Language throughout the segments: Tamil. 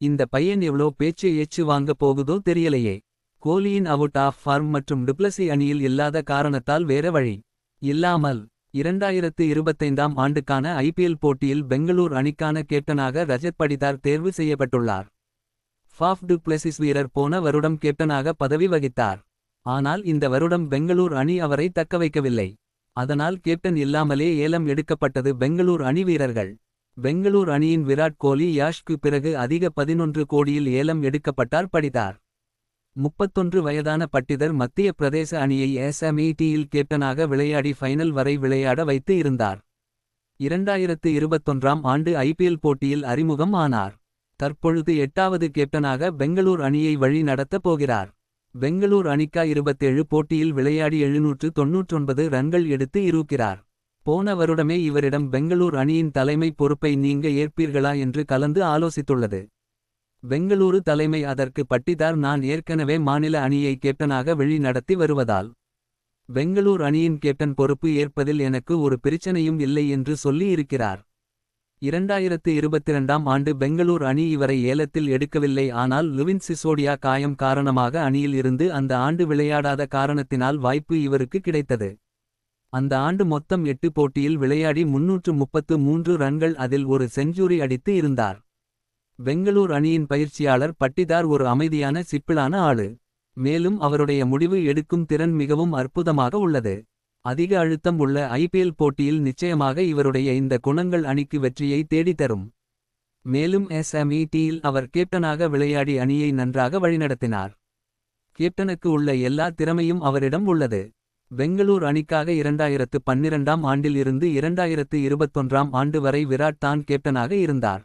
இந்த பையன் எவ்ளோ பேச்சு ஏச்சு வாங்க போகுதோ தெரியலையே. கோலியின் அவுட் ஆஃப் ஃபார்ம் மற்றும் டுப்ளசி அணியில் இல்லாத காரணத்தால் வேற வழி இல்லாமல் இரண்டாயிரத்து இருபத்தைந்தாம் ஆண்டுக்கான ஐபிஎல் போட்டியில் பெங்களூர் அணிக்கான கேப்டனாக ரஜத் படிதார் தேர்வு செய்யப்பட்டுள்ளார். ஃபாஃப் டு பிளெசிஸ் வீரர் போன வருடம் கேப்டனாக பதவி வகித்தார். ஆனால் இந்த வருடம் பெங்களூர் அணி அவரை தக்கவைக்கவில்லை அதனால் கேப்டன் இல்லாமலே ஏலம் எடுக்கப்பட்டது பெங்களூர் அணி வீரர்கள். பெங்களூர் அணியின் விராட் கோலி யாஷ்க்கு பிறகு அதிக பதினொன்று கோடியில் ஏலம் எடுக்கப்பட்டார் படித்தார். முப்பத்தொன்று வயதான பட்டிதர் மத்திய பிரதேச அணியை எஸ்எம்இடியில் கேப்டனாக விளையாடி ஃபைனல் வரை விளையாட வைத்து இருந்தார். இரண்டாயிரத்து இருபத்தொன்றாம் ஆண்டு ஐபிஎல் போட்டியில் அறிமுகம் ஆனார். தற்பொழுது எட்டாவது கேப்டனாக பெங்களூர் அணியை வழி நடத்தப் போகிறார். பெங்களூர் அணிக்கா இருபத்தேழு போட்டியில் விளையாடி எழுநூற்று தொன்னூற்றொன்பது ரன்கள் எடுத்து இருக்கிறார் போன வருடமே இவரிடம் பெங்களூர் அணியின் தலைமை பொறுப்பை நீங்க ஏற்பீர்களா என்று கலந்து ஆலோசித்துள்ளது. பெங்களூரு தலைமை அதற்கு பட்டிதார் நான் ஏற்கனவே மாநில அணியை கேப்டனாக வழி நடத்தி வருவதால். பெங்களூர் அணியின் கேப்டன் பொறுப்பு ஏற்பதில் எனக்கு ஒரு பிரச்சனையும் இல்லை என்று சொல்லி இருக்கிறார். இரண்டாயிரத்து இருபத்திரண்டாம் ஆண்டு பெங்களூர் அணி இவரை ஏலத்தில் எடுக்கவில்லை ஆனால் லுவின் சிசோடியா காயம் காரணமாக அணியில் இருந்து அந்த ஆண்டு விளையாடாத காரணத்தினால் வாய்ப்பு இவருக்கு கிடைத்தது. அந்த ஆண்டு மொத்தம் எட்டு போட்டியில் விளையாடி முன்னூற்று முப்பத்து மூன்று ரன்கள் அதில் ஒரு செஞ்சுரி அடித்து இருந்தார். பெங்களூர் அணியின் பயிற்சியாளர் பட்டிதார் ஒரு அமைதியான சிப்பிளான ஆளு. மேலும் அவருடைய முடிவு எடுக்கும் திறன் மிகவும் அற்புதமாக உள்ளது. அதிக அழுத்தம் உள்ள ஐபிஎல் போட்டியில் நிச்சயமாக இவருடைய இந்த குணங்கள் அணிக்கு வெற்றியை தேடித்தரும். மேலும் எஸ்எம்இடியில் அவர் கேப்டனாக விளையாடி அணியை நன்றாக வழிநடத்தினார். கேப்டனுக்கு உள்ள எல்லா திறமையும் அவரிடம் உள்ளது. பெங்களூர் அணிக்காக இரண்டாயிரத்து பன்னிரண்டாம் ஆண்டில் இருந்து இரண்டாயிரத்து இருபத்தொன்றாம் ஆண்டு வரை விராட் தான் கேப்டனாக இருந்தார்.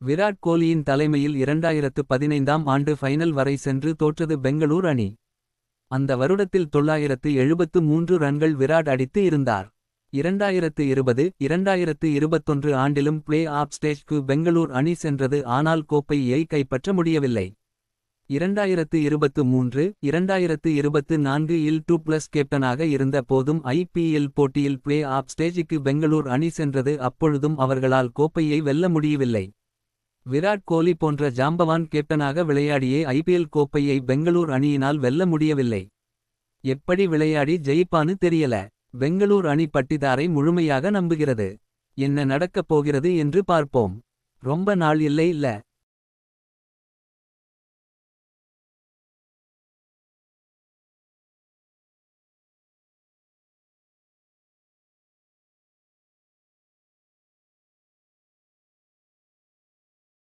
விராட் கோலியின் தலைமையில் இரண்டாயிரத்து பதினைந்தாம் ஆண்டு ஃபைனல் வரை சென்று தோற்றது பெங்களூர் அணி. அந்த வருடத்தில் தொள்ளாயிரத்து எழுபத்து மூன்று ரன்கள் விராட் அடித்து இருந்தார். இரண்டாயிரத்து இருபது இரண்டாயிரத்து இருபத்தொன்று ஆண்டிலும் பிளே ஆப் ஸ்டேஜ்க்கு பெங்களூர் அணி சென்றது ஆனால் கோப்பையை கைப்பற்ற முடியவில்லை. இரண்டாயிரத்து இருபத்து மூன்று இரண்டாயிரத்து இருபத்து நான்கு இல் டூ பிளஸ் கேப்டனாக இருந்த போதும் ஐபிஎல் போட்டியில் பிளே ஆப் ஸ்டேஜுக்கு பெங்களூர் அணி சென்றது. அப்பொழுதும் அவர்களால் கோப்பையை வெல்ல முடியவில்லை. விராட் கோலி போன்ற ஜாம்பவான் கேப்டனாக விளையாடியே ஐபிஎல் கோப்பையை பெங்களூர் அணியினால் வெல்ல முடியவில்லை. எப்படி விளையாடி ஜெயிப்பான்னு தெரியல. பெங்களூர் அணி பட்டிதாரை முழுமையாக நம்புகிறது. என்ன நடக்கப் போகிறது என்று பார்ப்போம். ரொம்ப நாள் இல்லை இல்ல.